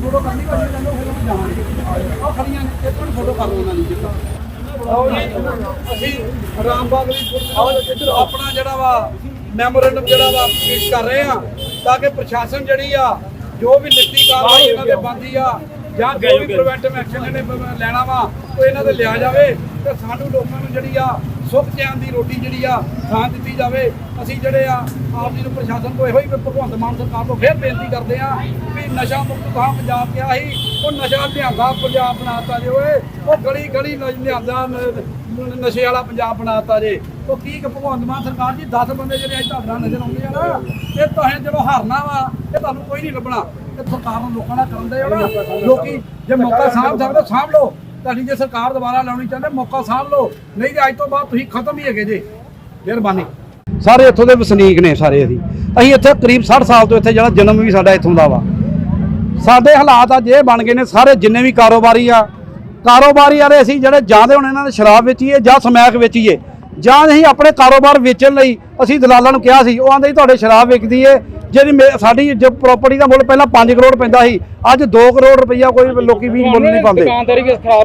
Photo ਕਰਨੀ ਕੋਈ ਕਹਿੰਦਾ ਉਹ ਖੜੀਆਂ ਨੇ ਇੱਕ ਮਿੰਟ ਫੋਟੋ ਕਰ ਲਓ ਉਹਨਾਂ ਦੀ ਆਓ ਜੀ ਅਸੀਂ ਰਾਮਬਾਗ ਲਈ ਆਪਣਾ ਜਿਹੜਾ ਵਾ ਮੈਮੋਰੈਂਡਮ ਜਿਹੜਾ ਵਾ ਪੇਸ਼ ਕਰ ਰਹੇ ਆ ਤਾਂ ਕਿ ਪ੍ਰਸ਼ਾਸਨ ਜਿਹੜੀ ਆ ਜੋ ਵੀ ਲਿਖਤੀ ਕਾਰਵਾਈ ਇਹਨਾਂ ਦੇ ਬੰਦੀ ਆ ਜਾਂ ਜੋ ਵੀ ਪ੍ਰੀਵੈਂਟਿਵ ਐਕਸ਼ਨ ਇਹਨੇ ਲੈਣਾ ਵਾ ਉਹ ਇਹਨਾਂ ਦੇ ਲਿਆ ਜਾਵੇ ਤੇ ਸਾਨੂੰ ਲੋਕਾਂ ਨੂੰ ਜਿਹੜੀ ਆ ਸੁੱਖ ਚੈਨ ਦੀ ਰੋਟੀ ਜਿਹੜੀ ਆ ਥਾਂ ਦਿੱਤੀ ਜਾਵੇ। ਅਸੀਂ ਜਿਹੜੇ ਆ ਆਪ ਜੀ ਨੂੰ ਪ੍ਰਸ਼ਾਸਨ ਤੋਂ ਇਹੋ ਹੀ ਭਗਵੰਤ ਮਾਨ ਸਰਕਾਰ ਤੋਂ ਫੇਰ ਬੇਨਤੀ ਕਰਦੇ ਆ ਵੀ ਨਸ਼ਾ ਮੁਕਤ ਥਾਂ ਪੰਜਾਬ ਕਿਹਾ ਸੀ ਉਹ ਨਸ਼ਾ ਲਿਆਂਦਾ ਪੰਜਾਬ ਬਣਾਤਾ ਜੇ ਓਏ ਉਹ ਗਲੀ ਗਲੀ ਲਿਆਂਦਾ ਨਸ਼ੇ ਵਾਲਾ ਪੰਜਾਬ ਬਣਾਤਾ ਜੇ। ਉਹ ਕੀ ਕਿ ਭਗਵੰਤ ਮਾਨ ਸਰਕਾਰ ਜੀ 10 ਬੰਦੇ ਜਿਹੜੇ ਅੱਜ ਤੁਹਾਡੇ ਨਜ਼ਰ ਆਉਂਦੇ ਆ ਨਾ ਇਹ ਤਾਂ ਜਦੋਂ ਹਾਰਨਾ ਵਾ ਇਹ ਤੁਹਾਨੂੰ ਕੋਈ ਨਹੀਂ ਲੱਭਣਾ। ਇਹ ਸਰਕਾਰ ਨੂੰ ਲੋਕਾਂ ਨਾਲ ਕਰਨ ਦੇ ਨਾ। ਲੋਕੀ ਜੇ ਮੌਕਾ ਸਾਂਭ ਸਕਦੇ ਸਾਂਭ ਲਓ। ਤੁਹਾਡੀ ਜੇ ਸਰਕਾਰ ਦੁਬਾਰਾ ਲਾਉਣੀ ਚਾਹੁੰਦੇ, ਮੌਕਾ ਸਾਂਭ ਲਓ। ਨਹੀਂ ਤੇ ਅੱਜ ਤੋਂ ਬਾਅਦ ਤੁਸੀਂ ਖਤਮ ਹੀ ਹੈਗੇ ਜੇ। ਮਿਹਰਬਾਨੀ। ਸਾਰੇ ਇੱਥੋਂ ਦੇ ਵਸਨੀਕ ਨੇ ਸਾਰੇ ਅਸੀਂ ਅਸੀਂ ਇੱਥੇ ਕਰੀਬ 60 ਸਾਲ ਤੋਂ ਇੱਥੇ ਜਿਹੜਾ ਜਨਮ ਵੀ ਸਾਡਾ ਇੱਥੋਂ ਦਾ ਵਾ। ਸਾਡੇ ਹਾਲਾਤ ਅੱਜ ਇਹ ਬਣ ਗਏ ਨੇ, ਸਾਰੇ ਜਿੰਨੇ ਵੀ ਕਾਰੋਬਾਰੀ ਆ, ਕਾਰੋਬਾਰੀ ਵਾਲੇ ਅਸੀਂ ਜਿਹੜੇ ਜਾਂਦੇ ਹੁਣ ਇਹਨਾਂ ਨੇ ਸ਼ਰਾਬ ਵੇਚੀਏ ਜਾਂ ਸਮੈਕ ਵੇਚੀਏ, ਜਾਂ ਅਸੀਂ ਆਪਣੇ ਕਾਰੋਬਾਰ ਵੇਚਣ ਲਈ ਅਸੀਂ ਦਲਾਲਾਂ ਨੂੰ ਕਿਹਾ ਸੀ, ਉਹ ਆਂਦੇ ਤੁਹਾਡੇ ਸ਼ਰਾਬ ਵਿਕਦੀ ਏ ਜਿਹੜੀ ਸਾਡੀ ਜੋ ਪ੍ਰਾਪਰਟੀ ਦਾ ਮੁੱਲ ਪਹਿਲਾਂ 5 ਕਰੋੜ ਪੈਂਦਾ ਸੀ ਅੱਜ 2 ਕਰੋੜ ਰੁਪਈਆ ਕੋਈ ਲੋਕੀ ਵੀ ਮੁੱਲ ਨਹੀਂ ਪਾਉਂਦੇ।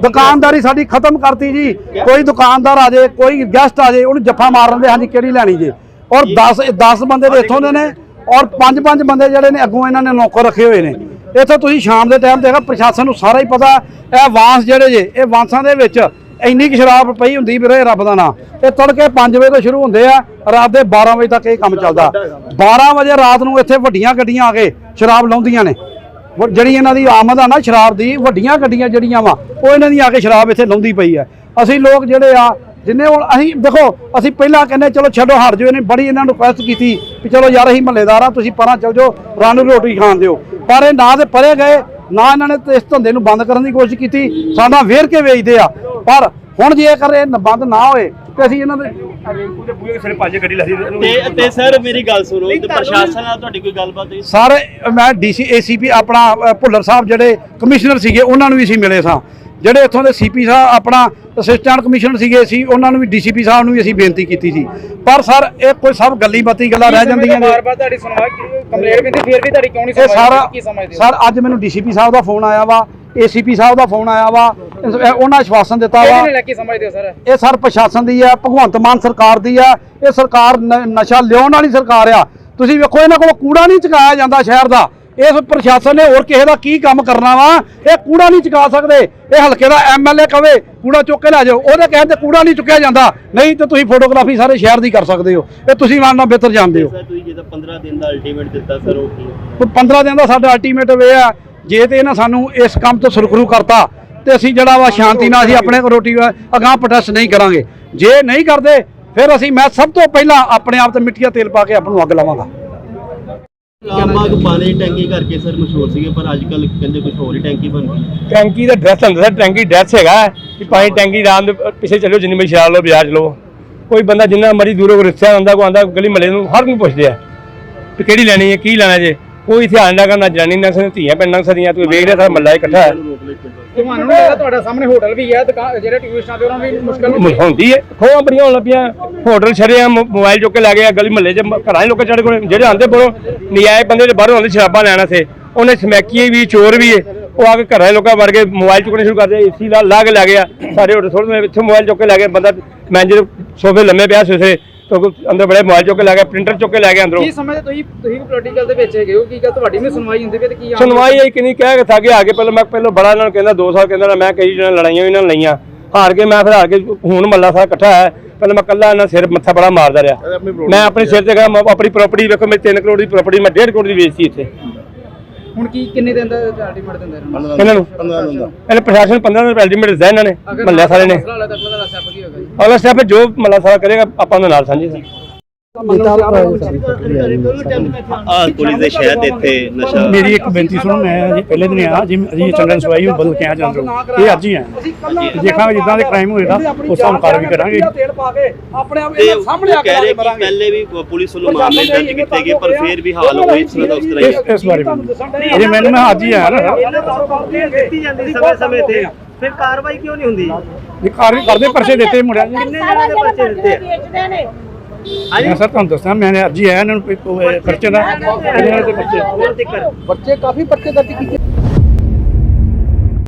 ਦੁਕਾਨਦਾਰੀ ਸਾਡੀ ਖਤਮ ਕਰਤੀ ਜੀ। ਕੋਈ ਦੁਕਾਨਦਾਰ ਆ ਜਾਏ ਕੋਈ ਗੈਸਟ ਆ ਜਾਏ ਉਹਨੂੰ ਜੱਫਾ ਮਾਰ ਦਿੰਦੇ ਹਾਂਜੀ ਕਿਹੜੀ ਲੈਣੀ ਜੇ? ਔਰ 10 10 ਬੰਦੇ ਦੇ ਇੱਥੋਂ ਦੇ ਨੇ ਔਰ 5-5 ਬੰਦੇ ਜਿਹੜੇ ਨੇ ਅੱਗੋਂ ਇਹਨਾਂ ਨੇ ਨੌਕਰ ਰੱਖੇ ਹੋਏ ਨੇ। ਇੱਥੋਂ ਤੁਸੀਂ ਸ਼ਾਮ ਦੇ ਟਾਈਮ ਦੇਖਾ ਪ੍ਰਸ਼ਾਸਨ ਨੂੰ ਸਾਰਾ ਹੀ ਪਤਾ ਇਹ ਵਾਂਸ ਜਿਹੜੇ ਜੇ ਇਹ ਵਾਂਸਾਂ ਦੇ ਵਿੱਚ ਇੰਨੀ ਕੁ ਸ਼ਰਾਬ ਪਈ ਹੁੰਦੀ ਵੀਰੇ ਰੱਬ ਦਾ ਨਾਂ। ਇਹ ਤੜਕੇ 5 ਵਜੇ ਤੋਂ ਸ਼ੁਰੂ ਹੁੰਦੇ ਆ, ਰਾਤ ਦੇ 12 ਵਜੇ ਤੱਕ ਇਹ ਕੰਮ ਚੱਲਦਾ। 12 ਵਜੇ ਰਾਤ ਨੂੰ ਇੱਥੇ ਵੱਡੀਆਂ ਗੱਡੀਆਂ ਆ ਕੇ ਸ਼ਰਾਬ ਲਾਉਂਦੀਆਂ ਨੇ। ਜਿਹੜੀ ਇਹਨਾਂ ਦੀ ਆਮਦ ਆ ਨਾ ਸ਼ਰਾਬ ਦੀ, ਵੱਡੀਆਂ ਗੱਡੀਆਂ ਜਿਹੜੀਆਂ ਵਾ, ਉਹ ਇਹਨਾਂ ਦੀ ਆ ਕੇ ਸ਼ਰਾਬ ਇੱਥੇ ਲਾਉਂਦੀ ਪਈ ਆ। ਅਸੀਂ ਲੋਕ ਜਿਹੜੇ ਆ, ਜਿੰਨੇ ਹੁਣ ਅਸੀਂ, ਦੇਖੋ, ਅਸੀਂ ਪਹਿਲਾਂ ਕਹਿੰਦੇ, ਚਲੋ ਛੱਡੋ ਹਟ ਜਾਓ, ਇਹਨੇ ਬੜੀ ਇਹਨਾਂ ਨੂੰ ਰਿਕੁਐਸਟ ਕੀਤੀ ਵੀ ਚਲੋ ਯਾਰ ਅਸੀਂ ਮਹੱਲੇਦਾਰ ਆ, ਤੁਸੀਂ ਪਰਾਂ ਚਲ ਜਾਓ ਰਨ ਰੋਟੀ ਖਾਣ ਦਿਓ। ਪਰ ਇਹ ਨਾ ਤੇ ਪਰੇ ਗਏ, ਨਾ ਇਹਨਾਂ ਨੇ ਇਸ ਧੰਦੇ ਨੂੰ ਬੰਦ ਕਰਨ ਦੀ ਕੋਸ਼ਿਸ਼ ਕੀਤੀ। ਸਾਡਾ ਵੇਰ ਕੇ ਵੇਚਦੇ ਆ। ਪਰ ਹੁਣ ਜੇਕਰ ਇਹ ਨ- ਬੰਦ ਨਾ ਹੋਏ ਤੇ ਅਸੀਂ ਇਹਨਾਂ ਦੇ ਤੇ ਤੇ ਸਰ ਮੇਰੀ ਗੱਲ ਸੁਣੋ ਤੇ ਪ੍ਰਸ਼ਾਸਨ ਨਾਲ ਤੁਹਾਡੀ ਕੋਈ ਗੱਲਬਾਤ ਹੋਈ? ਸਾਰੇ ਮੈਂ ਡੀਸੀ ਏਸੀਪੀ ਆਪਣਾ ਭੁੱਲਰ ਸਾਹਿਬ ਜਿਹੜੇ ਕਮਿਸ਼ਨਰ ਸੀਗੇ ਉਹਨਾਂ ਨੂੰ ਵੀ ਅਸੀਂ ਮਿਲੇ ਸਾਂ। ਜਿਹੜੇ ਇੱਥੋਂ ਦੇ ਸੀਪੀ ਸਾਹਿਬ ਆਪਣਾ ਅਸਿਸਟੈਂਟ ਕਮਿਸ਼ਨਰ ਸੀਗੇ ਸੀ ਉਹਨਾਂ ਨੂੰ ਵੀ ਡੀਸੀਪੀ ਸਾਹਿਬ ਨੂੰ ਵੀ ਅਸੀਂ ਬੇਨਤੀ ਕੀਤੀ ਸੀ। ਪਰ ਸਰ ਇਹ ਕੋਈ ਸਭ ਗੱਲੀ ਬਾਤੀ ਗੱਲਾਂ ਰਹਿ ਜਾਂਦੀਆਂ ਨੇ। ਬਾਰ-ਬਾਰ ਤੁਹਾਡੀ ਸੁਣਵਾਈ ਕੰਪਲੇਂਟ ਵੀ ਫਿਰ ਵੀ ਤੁਹਾਡੀ ਕਿਉਂ ਨਹੀਂ ਇਹ ਸੁਣਵਾਈ? ਸਾਰਾ ਕੀ ਸਮਝਦੇ ਹੋ? ਸਰ ਅੱਜ ਮੈਨੂੰ ਡੀਸੀਪੀ ਸਾਹਿਬ ਦਾ ਫੋਨ ਆਇਆ ਵਾ ਏਸੀਪੀ ਸਾਹਿਬ ਦਾ ਫੋਨ ਆਇਆ ਵਾ। ਇਹ ਉਹਨਾਂ ਆਸ਼ਵਾਸਨ ਦਿੱਤਾ ਵਾ। ਕਿਹਦੇ ਨੇ ਲੈ ਕੇ ਸਮਝਦੇ ਹੋ ਸਰ? ਇਹ ਸਰ ਪ੍ਰਸ਼ਾਸਨ ਦੀ ਹੈ ਭਗਵੰਤ ਮਾਨ ਸਰਕਾਰ ਦੀ ਹੈ ਇਹ ਸਰਕਾਰ ਨ- ਨਸ਼ਾ ਲਿਆਉਣ ਵਾਲੀ ਸਰਕਾਰ ਆ। ਤੁਸੀਂ ਵੇਖੋ ਇਹਨਾਂ ਕੋਲ ਕੂੜਾ ਨਹੀਂ ਚੁਕਾਇਆ ਜਾਂਦਾ ਸ਼ਹਿਰ ਦਾ। ਇਸ ਪ੍ਰਸ਼ਾਸਨ ਨੇ ਹੋਰ ਕਿਸੇ ਦਾ ਕੀ ਕੰਮ ਕਰਨਾ ਵਾ? ਇਹ ਕੂੜਾ ਨਹੀਂ ਚੁਕਾ ਸਕਦੇ। ਇਹ ਹਲਕੇ ਦਾ ਐਮਐਲਏ ਕਵੇ ਕੂੜਾ ਚੁੱਕ ਕੇ ਲੈ ਜਾਓ। ਉਹਦੇ ਕਹਿਣ ਤੇ ਕੂੜਾ ਨਹੀਂ ਚੁੱਕਿਆ ਜਾਂਦਾ। ਨਹੀਂ ਤੇ ਤੁਸੀਂ ਫੋਟੋਗ੍ਰਾਫੀ ਸਾਰੇ ਸ਼ਹਿਰ ਦੀ ਕਰ ਸਕਦੇ ਹੋ। ਇਹ ਤੁਸੀਂ ਮਾਨ ਨਾਲ ਬਿਹਤਰ ਜਾਣਦੇ ਹੋ। ਸਰ ਤੁਸੀਂ ਜਿਹਦਾ 15 ਦਿਨ ਦਾ ਅਲਟੀਮੇਟ ਦਿੱਤਾ ਸਰ ਉਹ ਕੀ? ਹੈ? ਤੇ 15 ਦਿਨ ਦਾ ਸਾਡਾ ਅਲਟੀਮੇਟਮ ਇਹ ਆ। ਜੇ ਤੇ ਇਹਨਾਂ ਸਾਨੂੰ ਇਸ ਕੰਮ ਤੋਂ ਸੁਰਖਰੂ ਕਰਤਾ ਤੇ ਅਸੀਂ ਜਿਹੜਾ ਵਾ ਸ਼ਾਂਤੀ ਨਾਲ ਅਸੀਂ ਆਪਣੇ ਰੋਟੀ ਅਗਾਹ ਪ੍ਰੋਟੈਸਟ ਨਹੀਂ ਕਰਾਂਗੇ। ਜੇ ਨਹੀਂ ਕਰਦੇ ਫਿਰ ਅਸੀਂ ਮੈਂ ਸਭ ਤੋਂ ਪਹਿਲਾਂ ਆਪਣੇ ਆਪ ਤੇ ਮਿੱਟੀਆ ਤੇਲ ਪਾ ਕੇ ਆਪ ਨੂੰ ਅੱਗ ਲਾਵਾਂਗਾ। ਲਾਮਬਾਗ ਪਾਣੀ ਦੀ ਟੈਂਕੀ ਕਰਕੇ ਸਰ ਮਸ਼ਹੂਰ ਸੀਗੇ ਪਰ ਅੱਜ ਕੱਲ ਕਹਿੰਦੇ ਕੁਝ ਹੋਰ ਹੀ ਟੈਂਕੀ ਬਣ ਗਈ। ਟੈਂਕੀ ਦਾ ਡਰੈਸ ਹੁੰਦਾ ਸਰ ਟੈਂਕੀ ਡਰੈਸ ਹੈਗਾ ਕਿ ਪਾਣੀ ਟੈਂਕੀ ਰਾਮ ਦੇ ਪਿੱਛੇ ਚੱਲਿਓ ਜਿੰਨੀ ਮਰਜ਼ੀ ਸ਼ਰਾਬ ਲਓ ਬਾਜ਼ਾਰ 'ਚ ਲਓ। ਕੋਈ ਬੰਦਾ ਜਿੰਨਾ ਮਰਜ਼ੀ ਦੂਰੋਂ ਰਿਕਸ਼ਾ ਆਉਂਦਾ ਕੋਈ ਆਉਂਦਾ ਗਲੀ ਮਹੱਲੇ ਨੂੰ ਹਰ ਨੂੰ ਪੁੱਛਦੇ ਆ ਕਿ ਕਿਹੜੀ ਲੈਣੀ ਹੈ ਕੀ ਲੈਣਾ ਜੇ। ਕੋਈ ਧਿਆਨ ਨਾ ਕਰਨਾ ਜਾਨੀ ਨਾ ਸਨ ਧੀਆਂ ਪਿੰਡਾਂ ਸਦੀਆਂ ਤੁਸੀਂ ਵੇਖ ਰਹੇ ਸਾਰਾ ਮਹੱਲਾ ਇਕੱਠਾ ਹੈ। ਤੁਹਾਨੂੰ ਲੱਗਦਾ ਤੁਹਾਡੇ ਸਾਹਮਣੇ ਹੋਟਲ ਵੀ ਹੈ ਦੁਕਾਨ ਜਿਹੜੇ ਟੂਰਿਸਟਾਂ ਤੇ ਉਹਨਾਂ ਨੂੰ ਵੀ ਮੁਸ਼ਕਲ ਹੁੰਦੀ ਹੈ। ਖੋਹਾਂ ਬੜੀਆਂ ਹੋਣ ਲੱਪੀਆਂ ਹੋਟਲ ਛੜਿਆ ਮੋਬਾਈਲ ਚੁੱਕ ਕੇ ਲੈ ਗਏ ਆ, ਗਲੀ ਮਹੱਲੇ 'ਚ ਘਰਾਂ 'ਚ ਲੋਕਾਂ ਚੜੇ ਕੋਲ ਜਿਹੜੇ ਆਂਦੇ ਬਰੋ ਨਿਆਏ ਬੰਦੇ ਜਿਹੜੇ ਬਾਹਰੋਂ ਆਉਂਦੇ ਸ਼ਰਾਬਾਂ ਲੈਣਾ ਸੇ ਉਹਨੇ ਸਮੈਕੀ ਵੀ ਚੋਰ ਵੀ ਉਹ ਆ ਕੇ ਘਰਾਂ 'ਚ ਲੋਕਾਂ ਵੜ ਕੇ ਮੋਬਾਈਲ ਚੁੱਕਣੇ ਸ਼ੁਰੂ ਕਰਦੇ ਏਸੀ ਲਾ ਲਾ ਕੇ ਲੈ ਗਿਆ। ਸਾਰੇ ਹੋਟਲ ਥੋੜੇ ਇੱਥੇ ਮੋਬਾਈਲ ਚੁੱਕ ਕੇ ਲੈ ਗਿਆ ਬੰਦਾ ਮੈਨੇਜਰ ਸੋਫੇ ਲੰਮੇ ਪਿਆ ਤੋਂ ਅੰਦਰ ਬੜੇ ਮੋਬਾਈਲ ਚੁੱਕ ਕੇ ਲੈ ਗਿਆ ਪ੍ਰਿੰਟਰ ਚੁੱਕ ਕੇ ਲੈ ਗਿਆ ਅੰਦਰੋਂ। ਕੀ ਸਮਝਦੇ ਤੁਸੀਂ ਤੁਸੀਂ ਪੋਲੀਟੀਕਲ ਦੇ ਵਿੱਚ ਹੈਗੇ ਹੋ? ਕੀ ਗੱਲ ਤੁਹਾਡੀ ਵੀ ਸੁਣਵਾਈ ਹੁੰਦੀ ਪਈ ਤੇ ਕੀ ਸੁਣਵਾਈ ਇਹ ਕਿੰਨੀ ਕਹਿ ਕੇ ਥੱਕ ਗਿਆ ਆ ਕੇ ਪਹਿਲਾਂ ਮੈਂ ਪਹਿਲਾਂ ਬੜਾ ਇਹਨਾਂ ਨੂੰ ਕਹਿੰਦਾ 2 ਸਾਲ ਕਹਿੰਦਾ ਮੈਂ ਕਈ ਜਣਾ ਲੜਾਈਆਂ ਵੀ ਇਹਨਾਂ ਨਾਲ ਲਈਆਂ। ਹਾਰ ਕੇ ਮੈਂ ਫਿਰ ਹਾਰ ਕੇ ਹੁਣ ਮੱਲਾ ਸਾਰਾ ਇਕੱਠਾ ਹੈ ਪਹਿਲਾਂ ਮੈਂ ਕੱਲਾ ਇਹਨਾਂ ਸਿਰ ਮੱਥਾ ਬੜਾ ਮਾਰਦਾ ਰਿਹਾ। ਮੈਂ ਆਪਣੇ ਸਿਰ ਤੇ ਕਹਾ ਮੈਂ ਆਪਣੀ ਪ੍ਰਾਪਰਟੀ ਵੇਖੋ ਮੇਰੀ 3 ਕਰੋੜ ਦੀ ਪ੍ਰਾਪਰਟੀ ਮੈਂ 1.5 ਕਰੋੜ ਦੀ ਵੇਚਤੀ ਇੱਥੇ। ਹੁਣ ਕੀ ਕਿੰਨੇ ਦਿਨ ਦਾ ਅਲਟੀਮੇਟ ਦਿੰਦੇ ਇਹਨਾਂ ਨੂੰ? 15 ਦਿਨ ਦਾ। ਇਹਨੇ ਪ੍ਰਸ਼ਾਸਨ 15 ਦਿਨ ਅਲਟੀਮੇਟ ਦਿੱਤਾ ਇਹਨਾਂ ਨੇ ਮੱਲੇ ਸਾਰੇ ਨੇ। ਅਗਲਾ ਸਟੈਪ ਜੀ ਮੱਲਾ ਸਾਰਾ ਕਰੇਗਾ ਆਪਾਂ ਉਹਦੇ ਨਾਲ ਸਾਂਝੇ ਸਾਂ ਆ ਪੁਲਿਸ ਦੇ ਸ਼ਹਿਰ ਦੇ ਇੱਥੇ ਨਸ਼ਾ ਮੇਰੀ ਇੱਕ ਬੇਨਤੀ ਸੁਣੋ ਮੈਂ ਜੀ ਪਹਿਲੇ ਦਿਨ ਆਇਆ ਜੀ ਅਸੀਂ ਚੰਦਨ ਸਵਾਈ ਨੂੰ ਬਦਲ ਕੇ ਆ ਜਾਂਦੇ ਇਹ ਅੱਜ ਹੀ ਆ ਦੇਖਾਂਗੇ ਜਿੱਦਾਂ ਦੇ crime ਹੋਏਗਾ, ਉਸ ਹਿਸਾਬ ਨਾਲ ਕਾਰਵਾਈ ਕਰਾਂਗੇ। ਤੇਲ ਪਾ ਕੇ ਆਪਣੇ ਆਪ ਇਹਨਾਂ ਸਾਹਮਣੇ ਰਹੇ ਕੇ ਕਿ ਮਰਾਂਗੇ ਪਹਿਲੇ ਵੀ ਪੁਲਿਸ ਵੱਲੋਂ ਮਾਮਲੇ ਦਰਜ ਕੀਤੇ ਗਏ ਪਰ ਫਿਰ ਵੀ ਹਾਲ ਉਹ ਇਸ ਤਰ੍ਹਾਂ ਦਾ ਉਸ ਤਰ੍ਹਾਂ ਹੀ। ਹੈ। ਇਸ ਬਾਰੇ ਮੈਨੂੰ ਅਜੇ ਮੈਨੂੰ ਮੈਂ ਅੱਜ ਹੀ ਆਇਆ ਨਾ। ਦਿੱਤੀ ਜਾਂਦੀ ਸਮੇਂ ਸਮੇਂ ਤੇ। ਫਿਰ ਕਾਰਵਾਈ ਕਿਉਂ ਨਹੀਂ ਹੁੰਦੀ? ਇਹ ਕਾਰ ਕਰਦੇ ਪਰਚੇ ਦਿੱਤੇ ਮੁੰਡਿਆਂ ਨੇ। ਕਿੰਨੇ ਜਣੇ ਦੇ ਪਰਚੇ ਦਿੱਤੇ ਵੇਚਦੇ ਨੇ। ਮੈਂ ਸਰ ਤੁਹਾਨੂੰ ਦੱਸਦਾ ਮੈंने ਅੱਜ ਹੀ ਆਇਆ ਇਹਨਾਂ ਨੂੰ ਪਰਚੇ ਦਾ ਇਹਨਾਂ ਦੇ ਪਰਚੇ? ਬੱਚੇ ਕਾਫੀ ਪਰਚੇ ਦਰਜ ਕੀਤੇ।